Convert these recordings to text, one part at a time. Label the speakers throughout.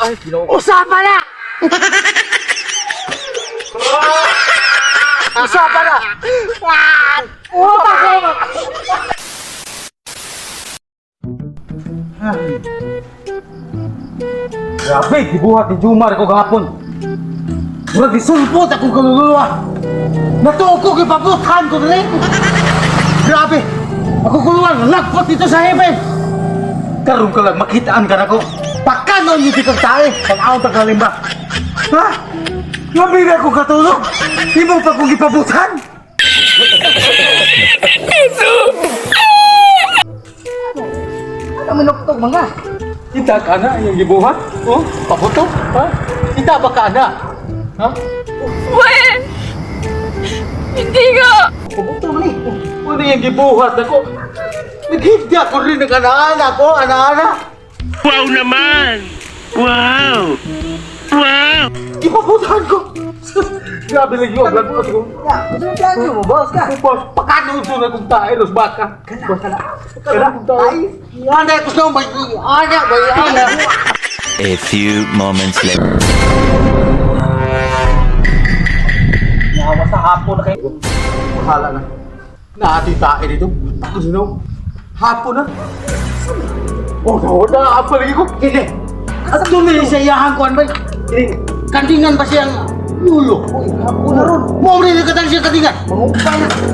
Speaker 1: Ay, ginoo.
Speaker 2: Usapan na! Usapan na! Usapan na!
Speaker 1: Grabe, gibuhat ni Jumar ko gahapon. Murag gisulpot akong kaluluwa. Natuo ko gipabutan ko dali. Grabe. Ako kuluwa, lagpot dito sa heaven. Karon ka lang makitaan ka na ko. Pakanon yung kitang tae. Pag-aon ta kalimba. Ha? Labi na ako katulog. Di mo pa kong gipabutan.
Speaker 2: Ano minuktok mga?
Speaker 1: Kita ka na yung gibuhat? Oh, pabuto? Ha? Kita ba ka na? Ha?
Speaker 3: Wen! Hindi nga!
Speaker 1: Pabuto ni. Ano yung gibuhat ako? Naghindi ako rin ng anak ko, anak-anak.
Speaker 4: Wow naman! Wow! Wow!
Speaker 1: Ipabutan ko! Grabe lang yun, lang ko siguro.
Speaker 2: Ano yung plano mo, boss ka?
Speaker 1: Boss, pakano ito na kung tayo, los baka. Boss, kala. Kala kung tayo. Ana, gusto mo ba? Ana, ba? Ana.
Speaker 5: A few moments later.
Speaker 1: Nawa sa hapon na kayo. Mahala na. Naati tayo dito. Ako sino? Hapon na. Oh, nawa na. Apa lagi ko? Kini. At tumili sa iyahan ko, ano ba? Kini. Kandingan ba siyang lulo? Hapon na ron. Mo rin katang siya kandingan.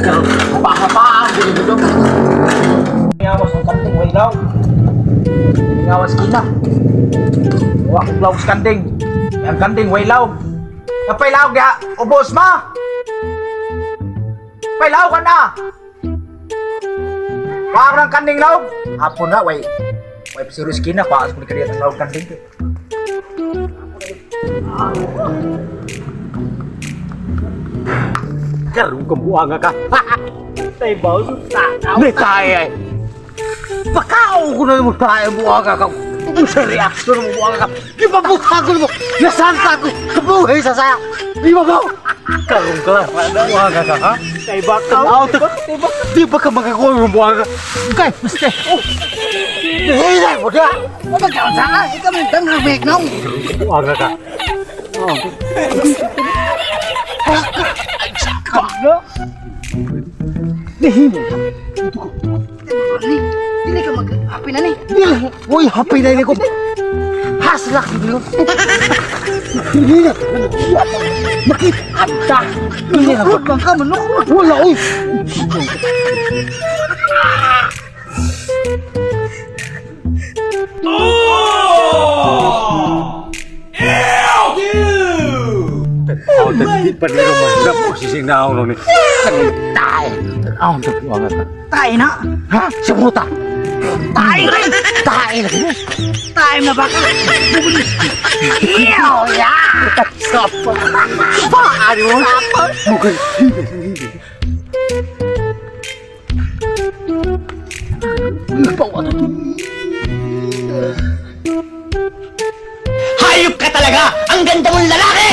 Speaker 1: Karoon, hapa-hapaan ko dito. Ngawas ang kanting, way daw. Ngawas kina. Wa ko blouse kanding. Ang kanding, way law. Napailaw ubos ma! Pailaw ka na! Wag ng kanding law! Hapon na, way. Way, serious kina, paas ko ni kariya ng law kanding. Karong kabuanga ka. Tay baw sa Ni tayo ay. Pakao ko na mo tayo buanga ka. Ano sa reaksyon mo buanga ka? Di ba buka ko mo? Nasanta ko. Kabuhay sa saya. Di ba ba? Karong ka lang. Buanga ka ha? Tay ba ka? Di ba? Di ba ka magkakuha mo buanga ka? Okay, basta. Oh. Hihilay mo na.
Speaker 2: Ano ka sana? Ikaw may tanong big nong.
Speaker 1: Buanga ka.
Speaker 2: Dili ka mag-happy na ni.
Speaker 1: Uy, happy na ini ko. Haslak dito. Dili na. Makit anta. Dili na.
Speaker 2: Huwag bang ka manok.
Speaker 1: Wala, uy. Oh, tadi pa rin naman na posisi na ako ni. Tayo. Ang tapuan ka.
Speaker 2: Tayo na.
Speaker 1: Ha? Simuta.
Speaker 2: Tayo rin.
Speaker 1: Tayo mo.
Speaker 2: Tayo na baka. Iyaw ya.
Speaker 1: Sapa. Paano mo? Mukhang hindi sa hindi. Bawa na.
Speaker 4: Hayop ka talaga! Ang ganda mong lalaki!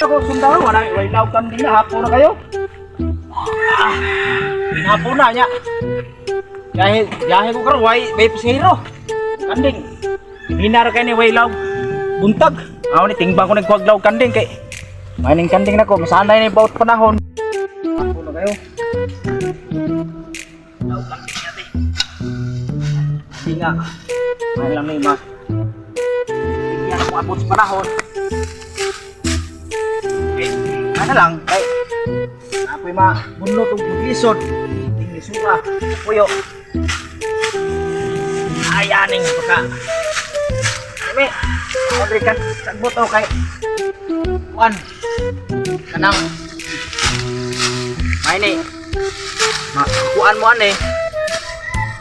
Speaker 1: Ako sundalo, wala wala ilaw kan din hapon na kayo. Ah, hapon na nya. Yahe, yahe ko karon way may pasahero. Kanding. Hinar kay ni way law. Buntag. Aw ni tingbang ko nagkuaglaw kanding kay Maning kanding na ko, masanay ni bawat panahon. Hapon na kayo. Law kanding yate. Hindi nga. Mahal lang ni ma. Hindi ako panahon. Ano lang, kay apoy ma bunlo tong paglisod. Tingli sura, puyo. Ayaning pagka. Kami, Audrey kan sagbot o kay Juan. Kanang May ni. Makuan mo ani.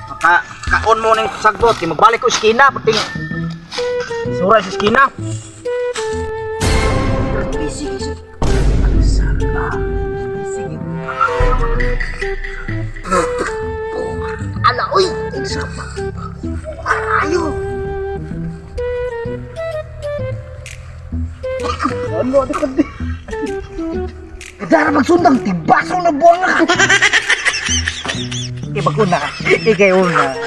Speaker 1: Maka kaon mo ning sagbot, magbalik ko sa skina pagting Sura sa skina. Ano ano kandi?
Speaker 2: Dara magsundang tibaso na buwang na. Ikay bakuna. Ikay una.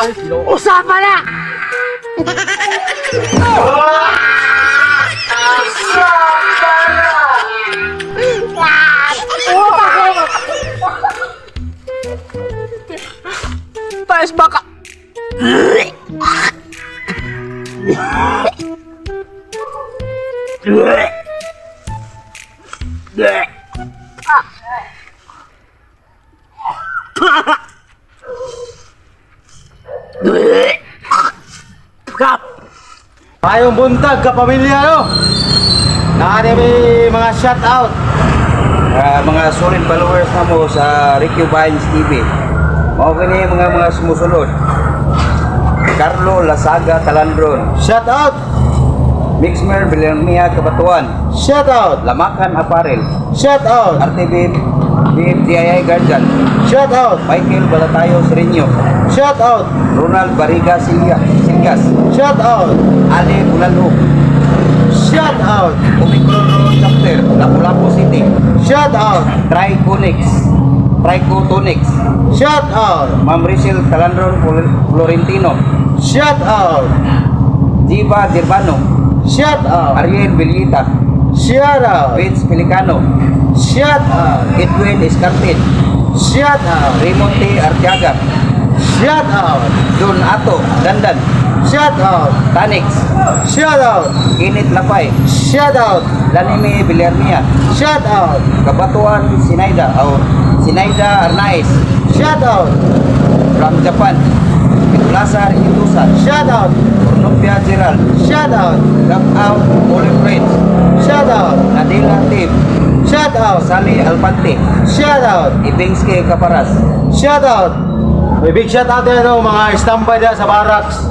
Speaker 6: Ay, Ginoo.
Speaker 2: Usapan na! Taas baka! Kap!
Speaker 6: Mayong buntag kapamilya no. Naani may mga shout out.
Speaker 7: Ah, mga solid followers na mo sa Ricky Vines TV. Mao kini mga mga sumusunod. Carlo Lasaga Talandron,
Speaker 6: Shout out.
Speaker 7: Mixmer Villarmia Kabatuan,
Speaker 6: Shout out.
Speaker 7: Lamakan Apparel,
Speaker 6: Shout out.
Speaker 7: RTB BMTII Guardian,
Speaker 6: Shout out.
Speaker 7: Michael Balatayo Sereno,
Speaker 6: Shout out.
Speaker 7: Ronald Bariga Silgas,
Speaker 6: Shout out.
Speaker 7: Ali Bulanho,
Speaker 6: Shout out.
Speaker 7: Omicron Road Chapter, Lapu-Lapu City,
Speaker 6: Shout out.
Speaker 7: Triconix, Tricotonix,
Speaker 6: Shout out.
Speaker 7: Ma'am Rachel Talandron Flor- Florentino,
Speaker 6: Shout out.
Speaker 7: Jiva Girbano,
Speaker 6: Shout out.
Speaker 7: Ariel Belita,
Speaker 6: Shout out.
Speaker 7: Vince Pelicano,
Speaker 6: Shout out.
Speaker 7: Edwin Escartin,
Speaker 6: Shout out.
Speaker 7: Raymond T. Artiaga,
Speaker 6: Shout out.
Speaker 7: Don Ato, Dandan,
Speaker 6: Shout out.
Speaker 7: Tanix,
Speaker 6: Shout out.
Speaker 7: Init Lapay,
Speaker 6: Shout out.
Speaker 7: Lanime Villarmia,
Speaker 6: Shout out.
Speaker 7: Kabatuan Sinaida, o Sinaida Arnaiz,
Speaker 6: Shout out.
Speaker 7: from Japan, Lazar Itusan,
Speaker 6: Shout out.
Speaker 7: Ornopia Gerald,
Speaker 6: Shout out.
Speaker 7: Gap Out, Olive Friends,
Speaker 6: Shout out.
Speaker 7: Nadila Tip,
Speaker 6: Shout out.
Speaker 7: Sally Alpante,
Speaker 6: Shout out.
Speaker 7: Ibingske Kaparas,
Speaker 6: Shout out. May big shout out din no, mga standby dyan sa barracks.